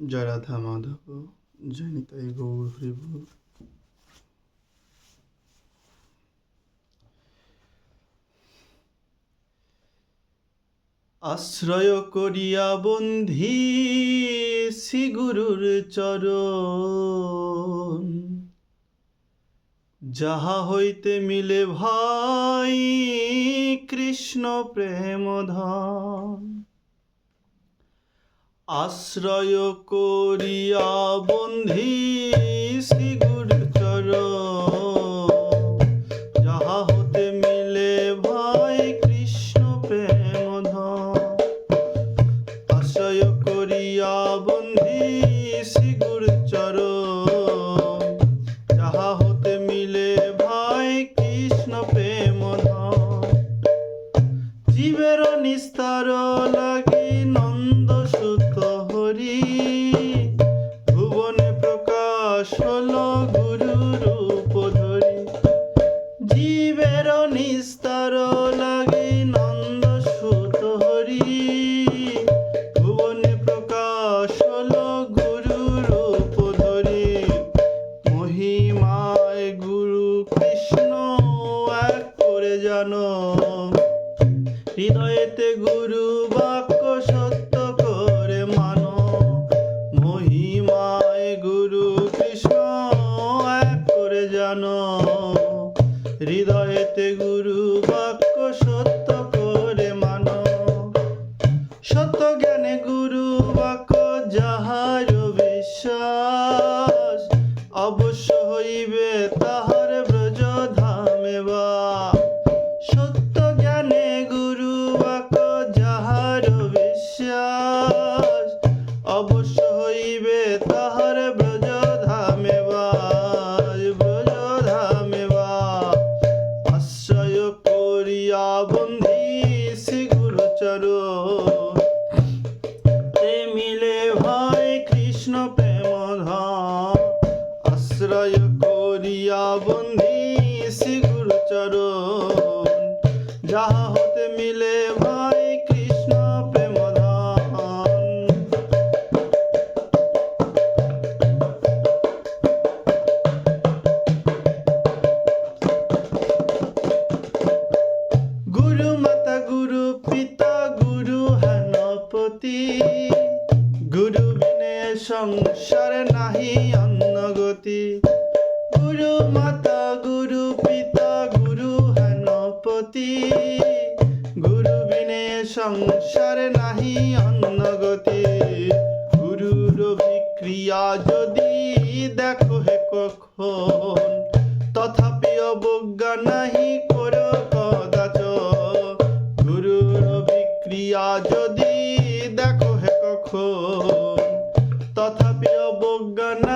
জয় রাধা মাধব, জয় গৌর হরিব আশ্রয় করিয়া বন্ধি শ্রী গুরুর চরণ। যাহা হইতে মিলে ভাই কৃষ্ণ প্রেম ধন আশ্রয় করিয়া বন্ধি শ্রী গুরু চরণ। যাহা হতে মিলে ভাই কৃষ্ণ প্রেম আশ্রয় করিয়া বন্ধি শ্রী গুরু চরণ। যাহা হতে মিলে ভাই কৃষ্ণ প্রেম জীবের নিস্তার লাগি জীবের নিস্তার লাগি নন্দ সুত হরি। ভুবনে প্রকাশ হল গুরু রূপ ধরি। মহিমায় গুরু কৃষ্ণ, এক করে জানো হৃদয়েতে গুরু বাক্য সত্য করে মানো। মহিমায় সত্য জ্ঞানে ধাম আশ্রয় করিয়া বন্ধি শ্রী গুরু চরণ হতে মিলে ভাই কৃষ্ণ প্রেম গুরু মাতা, গুরু পিতা, গুরু হেনপতি, গুরু সংসারে নাহি অন্য গতি গুরু মাতা, গুরু পিতা, গুরু হেনপতি। গুরু বিনে সংসারে নাহি অন্য গতি গুরুর বিক্রিয়া যদি দেখো হে কখন, তথাপি অবজ্ঞা নাহি করো কদাচ। গুরুর বিক্রিয়া যদি দেখো হে কখন তথাপি অবজ্ঞা নাহি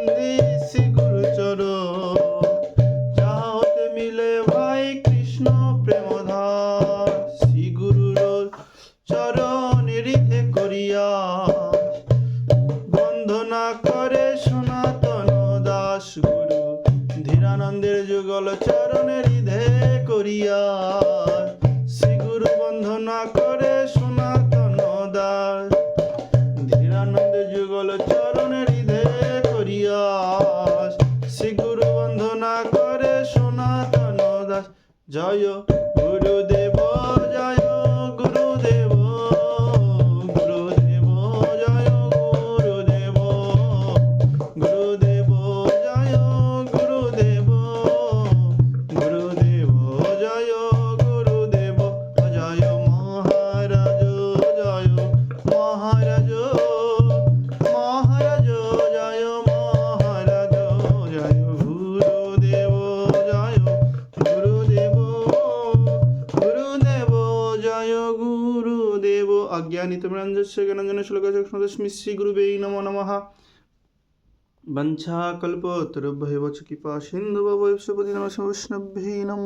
কান্দিছি গুরু চরণ। যাহা হতে মিলে ভাই কৃষ্ণ প্রেমধার। শ্রী গুরুর চরণ রিধে করিয়া বন্ধনা করে সনাতন দাস গুরু। ধীরানন্দের যুগল চরণে হৃদে করিয়া শ্রী বন্ধনা জয় গুরুদেব अज्ञानितमिरञ्जस्य गणञ्जनशुल्कचक्षुदश्मि श्रीगुरुवे नमो नमः वञ्छाकल्पतरुभ्यैव च कृपा सिन्धुभवैश्वपति नमः वैष्णव्यै नमो